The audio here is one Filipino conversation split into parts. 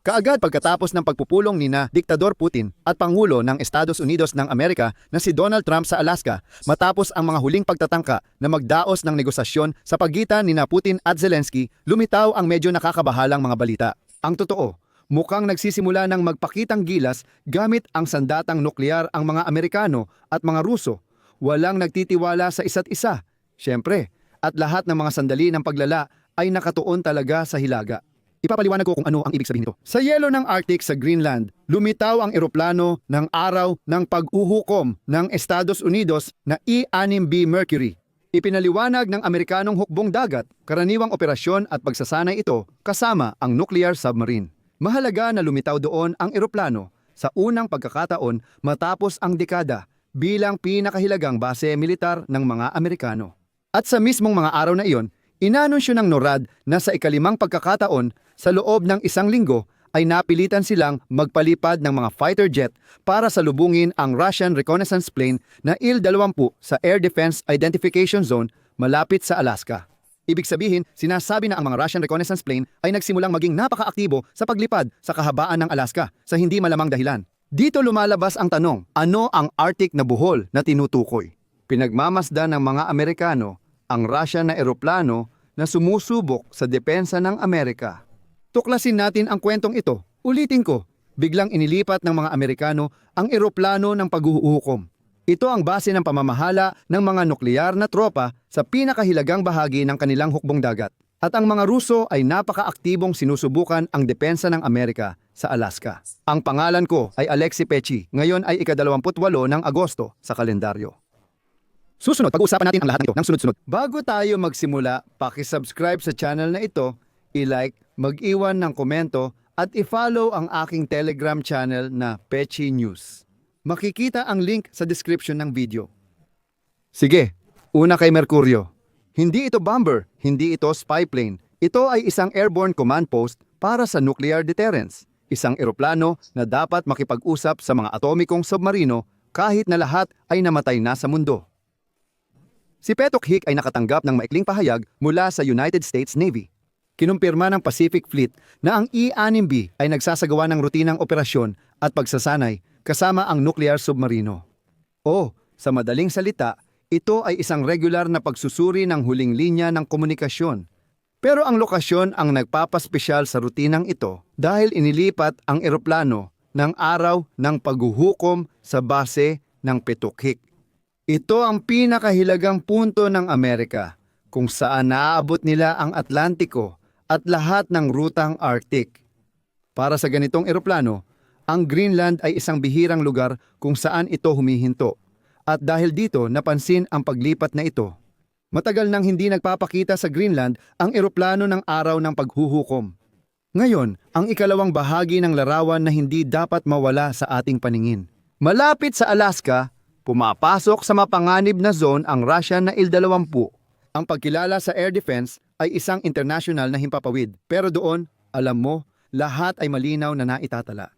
Kaagad pagkatapos ng pagpupulong ni na Diktador Putin at Pangulo ng Estados Unidos ng Amerika na si Donald Trump sa Alaska matapos ang mga huling pagtatangka na magdaos ng negosasyon sa pagitan ni na Putin at Zelensky, lumitaw ang medyo nakakabahalang mga balita. Ang totoo, mukhang nagsisimula ng magpakitang gilas gamit ang sandatang nuklear ang mga Amerikano at mga Ruso. Walang nagtitiwala sa isa't isa. Siyempre, at lahat ng mga sandali ng paglala ay nakatuon talaga sa hilaga. Ipapaliwanag ko kung ano ang ibig sabihin nito. Sa yelo ng Arctic sa Greenland, lumitaw ang eroplano ng araw ng pag-uhukom ng Estados Unidos na E-6B Mercury. Ipinaliwanag ng Amerikanong hukbong dagat, karaniwang operasyon at pagsasanay ito kasama ang nuclear submarine. Mahalaga na lumitaw doon ang eroplano sa unang pagkakataon matapos ang dekada bilang pinakahilagang base militar ng mga Amerikano. At sa mismong mga araw na iyon, inanunsyo ng NORAD na sa ikalimang pagkakataon sa loob ng isang linggo ay napilitan silang magpalipad ng mga fighter jet para salubungin ang Russian reconnaissance plane na Il-20 sa Air Defense Identification Zone malapit sa Alaska. Ibig sabihin, sinasabi na ang mga Russian reconnaissance plane ay nagsimulang maging napakaaktibo sa paglipad sa kahabaan ng Alaska sa hindi malamang dahilan. Dito lumalabas ang tanong, ano ang Arctic na buhol na tinutukoy? Pinagmamasdan ng mga Amerikano ang Russian na eroplano na sumusubok sa depensa ng Amerika. Tuklasin natin ang kwentong ito. Ulitin ko, biglang inilipat ng mga Amerikano ang eroplano ng paghuhukom. Ito ang base ng pamamahala ng mga nuklear na tropa sa pinakahilagang bahagi ng kanilang hukbong dagat. At ang mga Ruso ay napakaaktibong sinusubukan ang depensa ng Amerika sa Alaska. Ang pangalan ko ay Alexi Pechi. Ngayon ay ika-28 ng Agosto sa kalendaryo. Susunod, pag-uusapan natin ang lahat ng ito ng sunod-sunod. Bago tayo magsimula, pakisubscribe sa channel na ito, i-like, mag-iwan ng komento, at i-follow ang aking Telegram channel na Pechi News. Makikita ang link sa description ng video. Sige, una kay Mercurio. Hindi ito bomber, hindi ito spy plane. Ito ay isang airborne command post para sa nuclear deterrence. Isang eroplano na dapat makipag-usap sa mga atomikong submarino kahit na lahat ay namatay na sa mundo. Si Petok Hick ay nakatanggap ng maikling pahayag mula sa United States Navy. Kinumpirma ng Pacific Fleet na ang E-6B ay nagsasagawa ng rutinang operasyon at pagsasanay kasama ang nuclear submarino. O, sa madaling salita, ito ay isang regular na pagsusuri ng huling linya ng komunikasyon. Pero ang lokasyon ang nagpapaspesyal sa rutinang ito dahil inilipat ang eroplano ng araw ng paghuhukom sa base ng Petukik. Ito ang pinakahilagang punto ng Amerika kung saan naaabot nila ang Atlantiko at lahat ng rutang Arctic. Para sa ganitong eroplano, ang Greenland ay isang bihirang lugar kung saan ito humihinto. At dahil dito napansin ang paglipat na ito. Matagal nang hindi nagpapakita sa Greenland ang eroplano ng araw ng paghuhukom. Ngayon, ang ikalawang bahagi ng larawan na hindi dapat mawala sa ating paningin. Malapit sa Alaska, pumapasok sa mapanganib na zone ang Russian na Il-20. Ang pagkilala sa air defense ay isang international na himpapawid. Pero doon, alam mo, lahat ay malinaw na naitatala.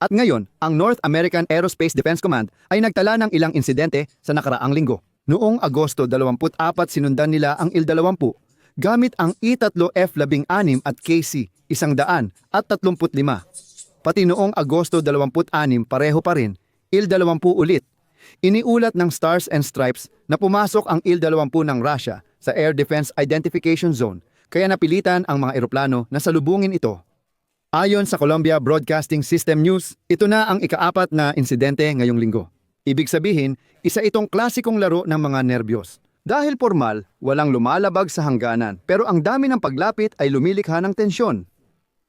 At ngayon, ang North American Aerospace Defense Command ay nagtala ng ilang insidente sa nakaraang linggo. Noong Agosto 24 sinundan nila ang Il-20 gamit ang E-3F-16 at KC-100 at 35. Pati noong Agosto 26 pareho pa rin, Il-20 ulit. Iniulat ng Stars and Stripes na pumasok ang Il-20 ng Russia sa Air Defense Identification Zone kaya napilitan ang mga eroplano na salubungin ito. Ayon sa Columbia Broadcasting System News, ito na ang ikaapat na insidente ngayong linggo. Ibig sabihin, isa itong klasikong laro ng mga nerbiyos. Dahil formal, walang lumalabag sa hangganan, pero ang dami ng paglapit ay lumilikha ng tensyon.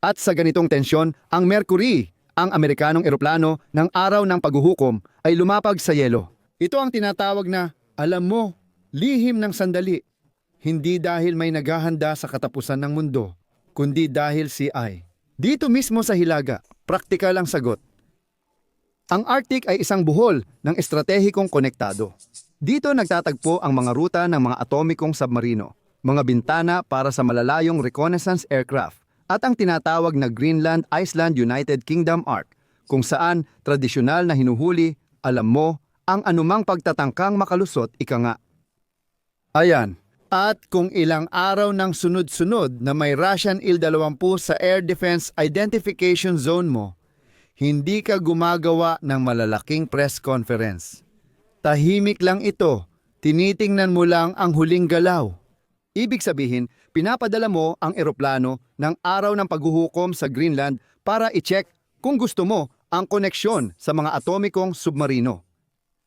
At sa ganitong tensyon, ang Mercury, ang Amerikanong eroplano ng araw ng paghuhukom, ay lumapag sa yelo. Ito ang tinatawag na, alam mo, lihim ng sandali. Hindi dahil may naghahanda sa katapusan ng mundo, kundi dahil si I. Dito mismo sa Hilaga, praktikal ang sagot. Ang Arctic ay isang buhol ng estratehikong konektado. Dito nagtatagpo ang mga ruta ng mga atomikong submarino, mga bintana para sa malalayong reconnaissance aircraft, at ang tinatawag na Greenland Iceland United Kingdom Arc, kung saan tradisyonal na hinuhuli, alam mo, ang anumang pagtatangkang makalusot ika nga. Ayan, At kung ilang araw ng sunod-sunod na may Russian Il-20 sa Air Defense Identification Zone mo, hindi ka gumagawa ng malalaking press conference. Tahimik lang ito, tinitingnan mo lang ang huling galaw. Ibig sabihin, pinapadala mo ang eroplano ng araw ng paghuhukom sa Greenland para i-check kung gusto mo ang koneksyon sa mga atomikong submarino.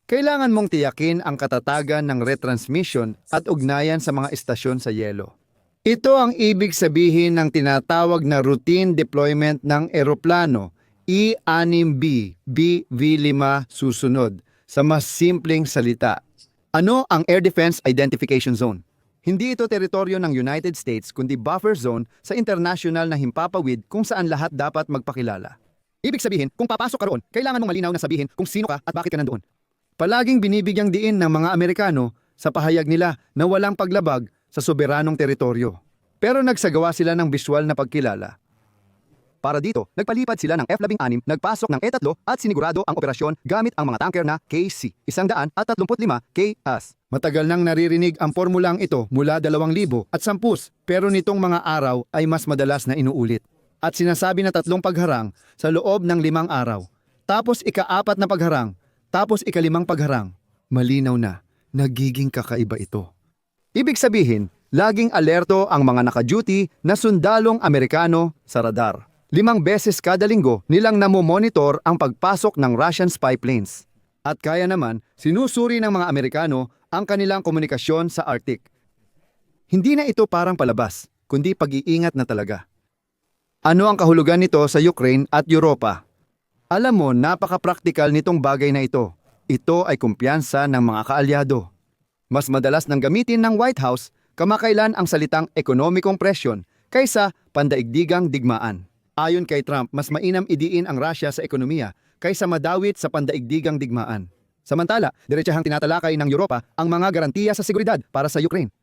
Kailangan mong tiyakin ang katatagan ng retransmission at ugnayan sa mga istasyon sa yelo. Ito ang ibig sabihin ng tinatawag na routine deployment ng eroplano E-6B BV-5 susunod sa mas simpleng salita. Ano ang Air Defense Identification Zone? Hindi ito teritoryo ng United States kundi buffer zone sa international na himpapawid kung saan lahat dapat magpakilala. Ibig sabihin, kung papasok ka roon, kailangan mong malinaw na sabihin kung sino ka at bakit ka nandoon. Palaging binibigyang diin ng mga Amerikano sa pahayag nila na walang paglabag sa soberanong teritoryo. Pero nagsagawa sila ng visual na pagkilala. Para dito, nagpalipad sila ng F-16, nagpasok ng E-3 at sinigurado ang operasyon gamit ang mga tanker na KC, 135 KAS. Matagal nang naririnig ang formulang ito mula 2,000 at 10 pero nitong mga araw ay mas madalas na inuulit. At sinasabi na tatlong pagharang sa loob ng limang araw. Tapos ikaapat na pagharang, tapos ikalimang pagharang. Malinaw na, nagiging kakaiba ito. Ibig sabihin, laging alerto ang mga naka-duty na sundalong Amerikano sa radar. Limang beses kada linggo nilang namomonitor ang pagpasok ng Russian spy planes. At kaya naman, sinusuri ng mga Amerikano ang kanilang komunikasyon sa Arctic. Hindi na ito parang palabas, kundi pag-iingat na talaga. Ano ang kahulugan nito sa Ukraine at Europa? Alam mo, napaka-praktikal nitong bagay na ito. Ito ay kumpiyansa ng mga kaalyado. Mas madalas nang gamitin ng White House kamakailan ang salitang ekonomikong presyon kaysa pandaigdigang digmaan. Ayon kay Trump, mas mainam idiin ang Russia sa ekonomiya kaysa madawit sa pandaigdigang digmaan. Samantala, diretsahang tinatalakay ng Europa ang mga garantiya sa seguridad para sa Ukraine.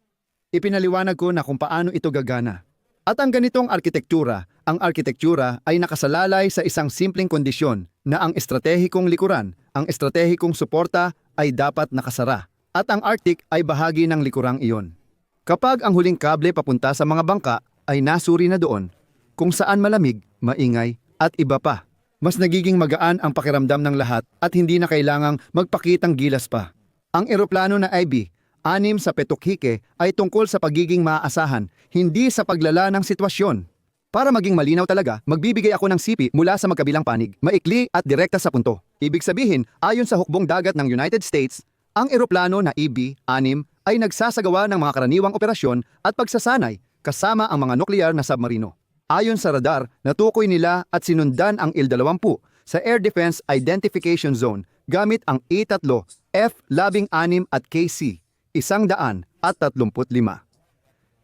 Ipinaliwanag ko na kung paano ito gagana. At ang ganitong arkitektura, ang arkitektura ay nakasalalay sa isang simpleng kondisyon na ang estratehikong likuran, ang estratehikong suporta ay dapat nakasara at ang Arctic ay bahagi ng likurang iyon. Kapag ang huling kable papunta sa mga bangka ay nasuri na doon, kung saan malamig, maingay at iba pa. Mas nagiging magaan ang pakiramdam ng lahat at hindi na kailangang magpakitang gilas pa. Ang eroplano na IB, anim sa Petukhike, ay tungkol sa pagiging maaasahan, hindi sa paglala ng sitwasyon. Para maging malinaw talaga, magbibigay ako ng sipi mula sa magkabilang panig, maikli at direkta sa punto. Ibig sabihin, ayon sa hukbong dagat ng United States, ang eroplano na EB-6 ay nagsasagawa ng mga karaniwang operasyon at pagsasanay kasama ang mga nuklear na submarino. Ayon sa radar, natukoy nila at sinundan ang Il-20 sa Air Defense Identification Zone gamit ang E-3, F-16 at KC, 135.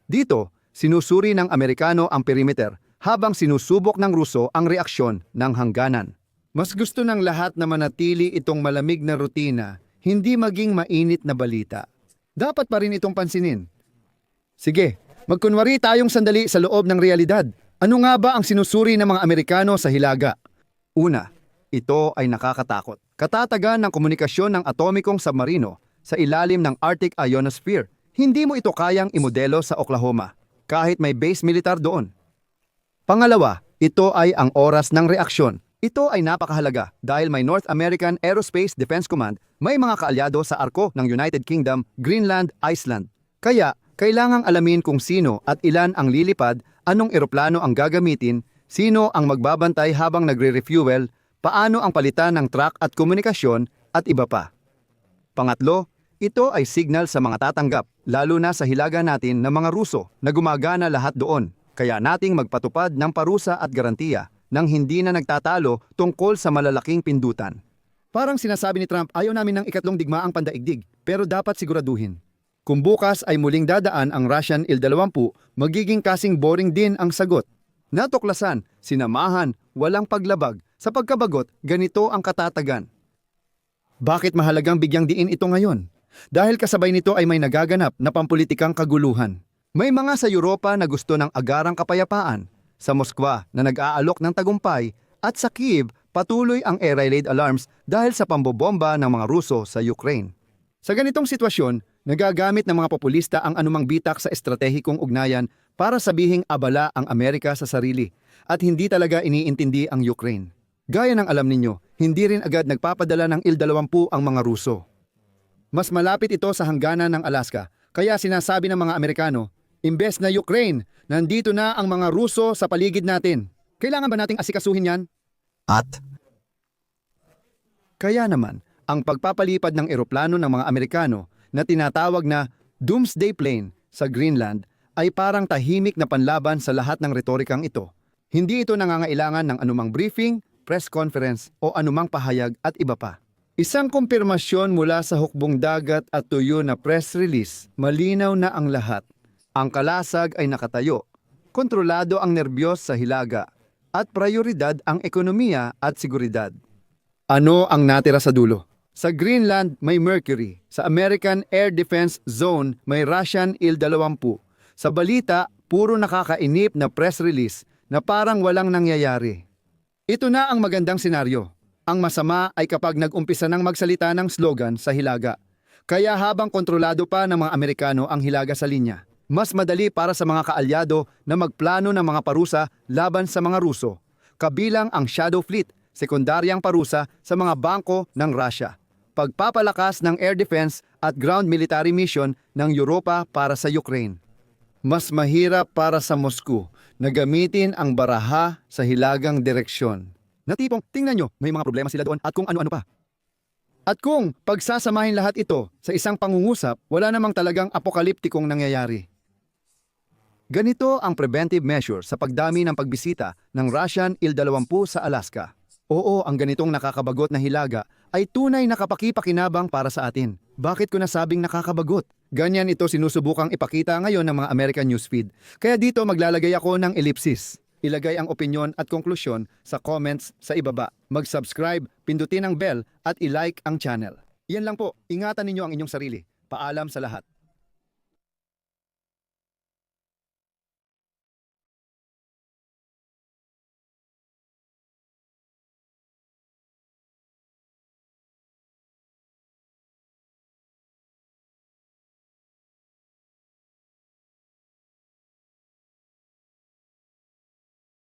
Dito, sinusuri ng Amerikano ang perimeter habang sinusubok ng Ruso ang reaksyon ng hangganan. Mas gusto ng lahat na manatili itong malamig na rutina, hindi maging mainit na balita. Dapat pa rin itong pansinin. Sige, magkunwari tayong sandali sa loob ng realidad. Ano nga ba ang sinusuri ng mga Amerikano sa Hilaga? Una, ito ay nakakatakot. Katatagan ng komunikasyon ng atomikong submarino sa ilalim ng Arctic Ionosphere. Hindi mo ito kayang imodelo sa Oklahoma, kahit may base militar doon. Pangalawa, ito ay ang oras ng reaksyon. Ito ay napakahalaga dahil may North American Aerospace Defense Command, may mga kaalyado sa arko ng United Kingdom, Greenland, Iceland. Kaya, kailangang alamin kung sino at ilan ang lilipad, anong eroplano ang gagamitin, sino ang magbabantay habang nagre-refuel, paano ang palitan ng truck at komunikasyon, at iba pa. Pangatlo, ito ay signal sa mga tatanggap, lalo na sa hilaga natin ng mga Ruso na gumagana lahat doon. Kaya nating magpatupad ng parusa at garantiya nang hindi na nagtatalo tungkol sa malalaking pindutan. Parang sinasabi ni Trump ayaw namin ng ikatlong digmaang pandaigdig, pero dapat siguraduhin. Kung bukas ay muling dadaan ang Russian Il-20, magiging kasing boring din ang sagot. Natuklasan, sinamahan, walang paglabag, sa pagkabagot, ganito ang katatagan. Bakit mahalagang bigyang diin ito ngayon? Dahil kasabay nito ay may nagaganap na pampulitikang kaguluhan. May mga sa Europa na gusto ng agarang kapayapaan, sa Moskwa na nag-aalok ng tagumpay, at sa Kiev patuloy ang air raid alarms dahil sa pambobomba ng mga Ruso sa Ukraine. Sa ganitong sitwasyon, Nagagamit ng mga populista ang anumang bitak sa estratehikong ugnayan para sabihing abala ang Amerika sa sarili at hindi talaga iniintindi ang Ukraine. Gaya ng alam ninyo, hindi rin agad nagpapadala ng Il-20 ang mga Ruso. Mas malapit ito sa hangganan ng Alaska, kaya sinasabi ng mga Amerikano, imbes na Ukraine, nandito na ang mga Ruso sa paligid natin. Kailangan ba nating asikasuhin yan? At Kaya naman, ang pagpapalipad ng eroplano ng mga Amerikano na tinatawag na Doomsday Plane sa Greenland ay parang tahimik na panlaban sa lahat ng retorikang ito. Hindi ito nangangailangan ng anumang briefing, press conference o anumang pahayag at iba pa. Isang kumpirmasyon mula sa hukbong dagat at tuyo na press release, malinaw na ang lahat. Ang kalasag ay nakatayo, kontrolado ang nerbiyos sa hilaga, at prioridad ang ekonomiya at seguridad. Ano ang natira sa dulo? Sa Greenland may Mercury, sa American Air Defense Zone may Russian Il-20. Sa balita, puro nakakainip na press release na parang walang nangyayari. Ito na ang magandang senaryo. Ang masama ay kapag nag-umpisa ng magsalita ng slogan sa hilaga. Kaya habang kontrolado pa ng mga Amerikano ang hilaga sa linya, mas madali para sa mga kaalyado na magplano ng mga parusa laban sa mga Ruso, kabilang ang Shadow Fleet, sekundaryang parusa sa mga bangko ng Russia, pagpapalakas ng air defense at ground military mission ng Europa para sa Ukraine. Mas mahirap para sa Moscow na gamitin ang baraha sa hilagang direksyon. Na tipong, tingnan nyo, may mga problema sila doon at kung ano-ano pa. At kung pagsasamahin lahat ito sa isang pangungusap, wala namang talagang apokaliptikong nangyayari. Ganito ang preventive measure sa pagdami ng pagbisita ng Russian Il-20 sa Alaska. Oo, ang ganitong nakakabagot na hilaga ay tunay na kapakipakinabang para sa atin. Bakit ko nasabing nakakabagot? Ganyan ito sinusubukang ipakita ngayon ng mga American newsfeed. Kaya dito maglalagay ako ng ellipsis. Ilagay ang opinyon at konklusyon sa comments sa ibaba. Mag-subscribe, pindutin ang bell at i-like ang channel. Yan lang po, ingatan ninyo ang inyong sarili. Paalam sa lahat.